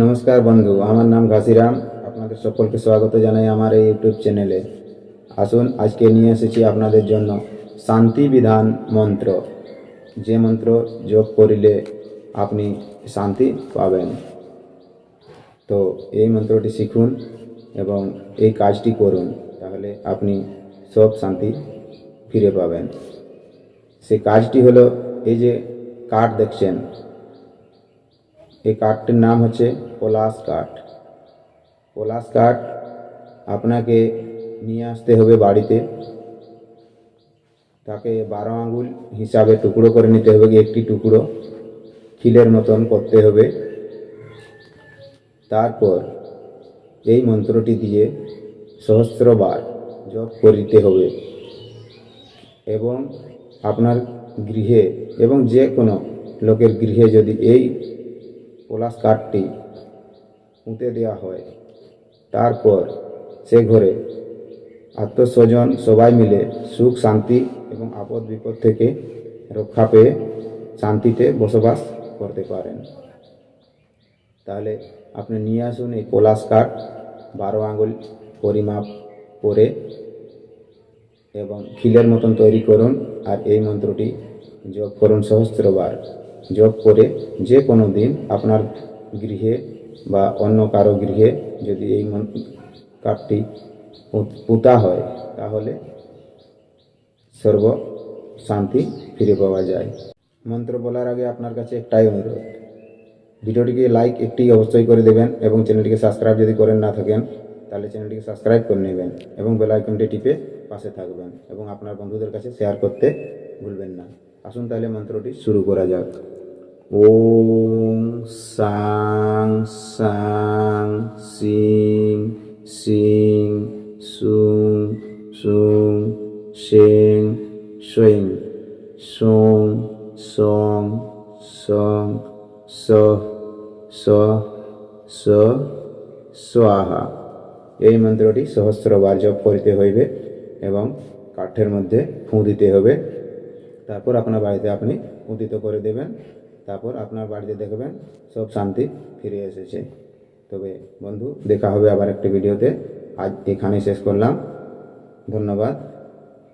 নমস্কার বন্ধু, আমার নাম ঘাসিরাম। আপনাদের সকলকে স্বাগত জানাই আমার এই ইউটিউব চ্যানেলে। আসুন, আজকে নিয়ে এসেছি আপনাদের জন্য শান্তি বিধান মন্ত্র। যে মন্ত্র যোগ করিলে আপনি শান্তি পাবেন। তো এই মন্ত্রটি শিখুন এবং এই কাজটি করুন, তাহলে আপনি সব শান্তি ফিরে পাবেন। সেই কাজটি হলো, এই যে কার্ড দেখছেন এই কার্ডটির নাম হচ্ছে পলাশ কাঠ পলাশ কাঠ আপনাকে নিয়ে আসতে হবে বাড়িতে তাকে বারো আঙুল হিসাবে টুকরো করে নিতে হবে একটি টুকরো খিলের মতন করতে হবে তারপর এই মন্ত্রটি দিয়ে সহস্রবার জপ করিতে হবে এবং আপনার গৃহে এবং যে কোনো লোকের গৃহে যদি এই পলাশ কাঠটি পুঁতে দেওয়া হয়। তারপর সে ঘরে আত্মস্বজন সবাই মিলে সুখ, শান্তি এবং আপদ, বিপদ থেকে রক্ষা পেয়ে শান্তিতে বসবাস করতে পারেন। তাহলে আপনি নিয়ে আসুন এই পলাশ কাঠ বারো আঙুল পরিমাপ করে এবং খিলের মতন তৈরি করুন আর এই মন্ত্রটি যোগ করুন সহস্রবার। জপ করে যে কোনো দিন আপনার গৃহে বা অন্য কারও গৃহে যদি এই পু- পুঁতা হয়, তাহলে সর্ব শান্তি ফিরে পাওয়া যায়। মন্ত্র বলার আগে আপনার কাছে একটাই অনুরোধ। ভিডিওটিকে লাইক একটি অবশ্যই করে দেবেন এবং চ্যানেলটিকে সাবস্ক্রাইব যদি করেন না থাকেন, তাহলে চ্যানেলটিকে সাবস্ক্রাইব করে নেবেন এবং বেল আইকনটি টিপে পাশে থাকবেন এবং আপনার বন্ধুদের কাছে শেয়ার করতে ভুলবেন না। আসুন তাহলে মন্ত্রটি শুরু করা যাক। ওম সাং সাং সিং সিং সুং সুং শেং স্বৈং সোং সং সং স স স স্বাহা এই মন্ত্রটি সহস্রবার জপ করিতে হইবে এবং কাঠের মধ্যে ফুঁ দিতে হবে। তারপর আপনার বাড়িতে আপনি উদিত করে দেবেন। তারপর আপনার বাড়িতে দেখবেন সব শান্তি ফিরে এসেছে। তবে বন্ধু, দেখা হবে আবার একটা ভিডিওতে। আজ এখানেই শেষ করলাম। ধন্যবাদ।